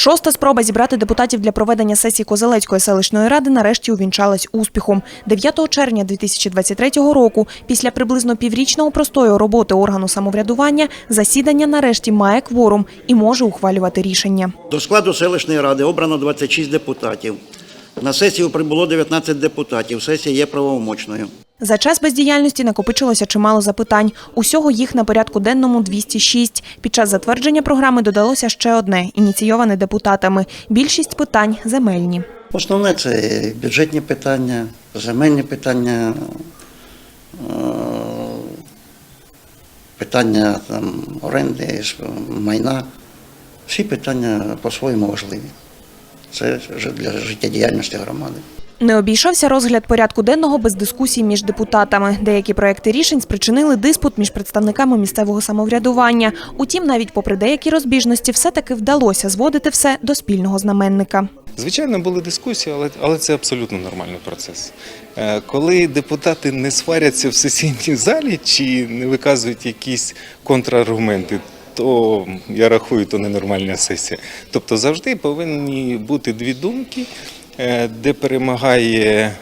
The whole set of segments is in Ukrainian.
Шоста спроба зібрати депутатів для проведення сесії Козелецької селищної ради нарешті увінчалась успіхом. 9 червня 2023 року, після приблизно піврічного простою роботи органу самоврядування, засідання нарешті має кворум і може ухвалювати рішення. До складу селищної ради обрано 26 депутатів. На сесію прибуло 19 депутатів. Сесія є правомочною. За час бездіяльності накопичилося чимало запитань. Усього їх на порядку денному 206. Під час затвердження програми додалося ще одне – ініційоване депутатами. Більшість питань – земельні. Основне це бюджетні питання, земельні питання, е, питання там, оренди, майна. Всі питання по-своєму важливі. Це для життєдіяльності громади. Не обійшовся розгляд порядку денного без дискусій між депутатами. Деякі проекти рішень спричинили диспут між представниками місцевого самоврядування. Утім, навіть попри деякі розбіжності, все-таки вдалося зводити все до спільного знаменника. Звичайно, були дискусії, але, але це абсолютно нормальний процес. Е, Коли депутати не сваряться в сесійній залі чи не виказують якісь контраргументи, то я рахую, то ненормальна сесія. Тобто завжди повинні бути дві думки, де перемагає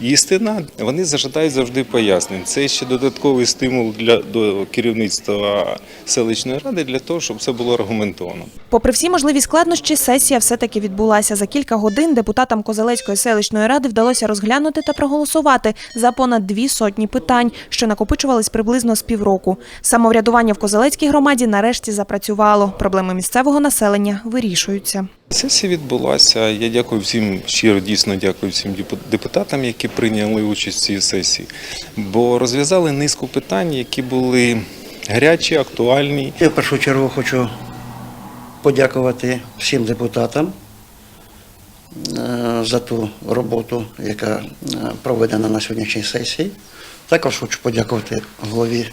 істина. Вони зажадають завжди пояснень. Це ще додатковий стимул для до керівництва селищної ради для того, щоб все було аргументовано. Попри всі можливі складнощі, сесія все-таки відбулася. За кілька годин депутатам Козелецької селищної ради вдалося розглянути та проголосувати за понад дві сотні питань, що накопичувались приблизно з півроку. Самоврядування в Козелецькій громаді нарешті запрацювало. Проблеми місцевого населення вирішуються. Сесія відбулася. Я дякую всім щиро, дійсно дякую всім депутатам, які прийняли участь в цій сесії, бо розв'язали низку питань, які були гарячі, актуальні. Я в першу чергу хочу подякувати всім депутатам е, за ту роботу, яка е, проведена на сьогоднішній сесії. Також хочу подякувати голові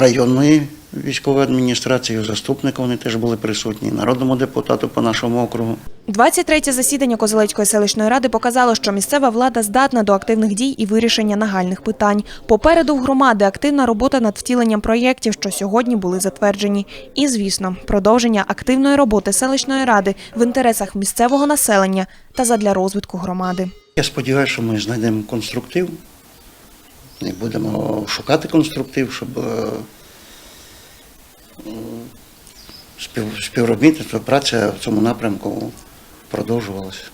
районної військової адміністрації, заступнику, вони теж були присутні, народному депутату по нашому округу. 23-те засідання Козелецької селищної ради показало, що місцева влада здатна до активних дій і вирішення нагальних питань. Попереду в громади активна робота над втіленням проєктів, що сьогодні були затверджені. І, звісно, продовження активної роботи селищної ради в інтересах місцевого населення та задля розвитку громади. Я сподіваюся, що ми знайдемо конструктив і будемо шукати конструктив, щоб співробітництво, праця в цьому напрямку продовжувалася.